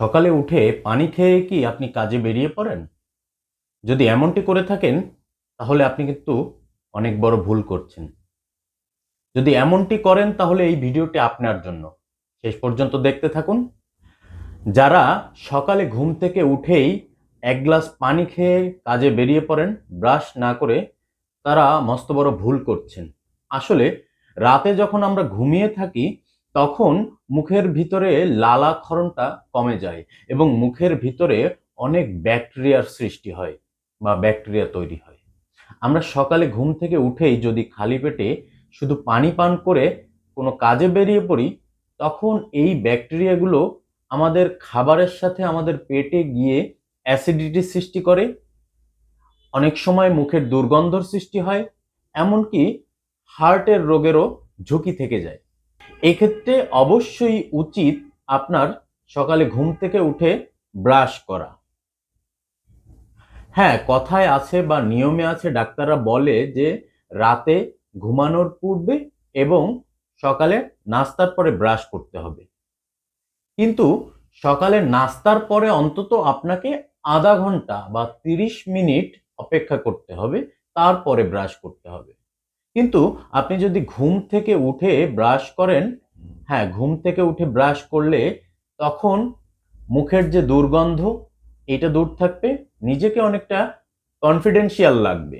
সকালে উঠে পানি খেয়ে কি আপনি কাজে বেরিয়ে পড়েন? যদি এমনটি করে থাকেন, তাহলে আপনি কিন্তু অনেক বড় ভুল করছেন। যদি এমনটি করেন, তাহলে এই ভিডিওটি আপনার জন্য। শেষ পর্যন্ত দেখতে থাকুন। যারা সকালে ঘুম থেকে উঠেই এক গ্লাস পানি খেয়ে কাজে বেরিয়ে পড়েন, ব্রাশ না করে, তারা মস্ত বড় ভুল করছেন। আসলে রাতে যখন আমরা ঘুমিয়ে থাকি তখন মুখের ভিতরে লালাক্ষরণটা কমে যায় এবং মুখের ভিতরে অনেক ব্যাকটেরিয়ার সৃষ্টি হয় বা ব্যাকটেরিয়া তৈরি হয়। আমরা সকালে ঘুম থেকে উঠেই যদি খালি পেটে শুধু পানি পান করে কোনো কাজে বেরিয়ে পড়ি, তখন এই ব্যাকটেরিয়াগুলো আমাদের খাবারের সাথে আমাদের পেটে গিয়ে অ্যাসিডিটি সৃষ্টি করে, অনেক সময় মুখের দুর্গন্ধর সৃষ্টি হয়, এমনকি হার্টের রোগেরও ঝুঁকি থেকে যায়। এক্ষেত্রে অবশ্যই উচিত আপনার সকালে ঘুম থেকে উঠে ব্রাশ করা। হ্যাঁ কথায় আছে বা নিয়মে আছে, ডাক্তাররা বলে যে রাতে ঘুমানোর পূর্বে এবং সকালে নাস্তার পরে ব্রাশ করতে হবে। কিন্তু সকালে নাস্তার পরে অন্তত আপনাকে আধা ঘণ্টা বা তিরিশ মিনিট অপেক্ষা করতে হবে, তারপরে ব্রাশ করতে হবে। কিন্তু আপনি যদি ঘুম থেকে উঠে ব্রাশ করেন হ্যাঁ ঘুম থেকে উঠে ব্রাশ করলে তখন মুখের যে দুর্গন্ধ, এটা দূর থাকবে, নিজেকে অনেকটা কনফিডেন্সিয়াল লাগবে।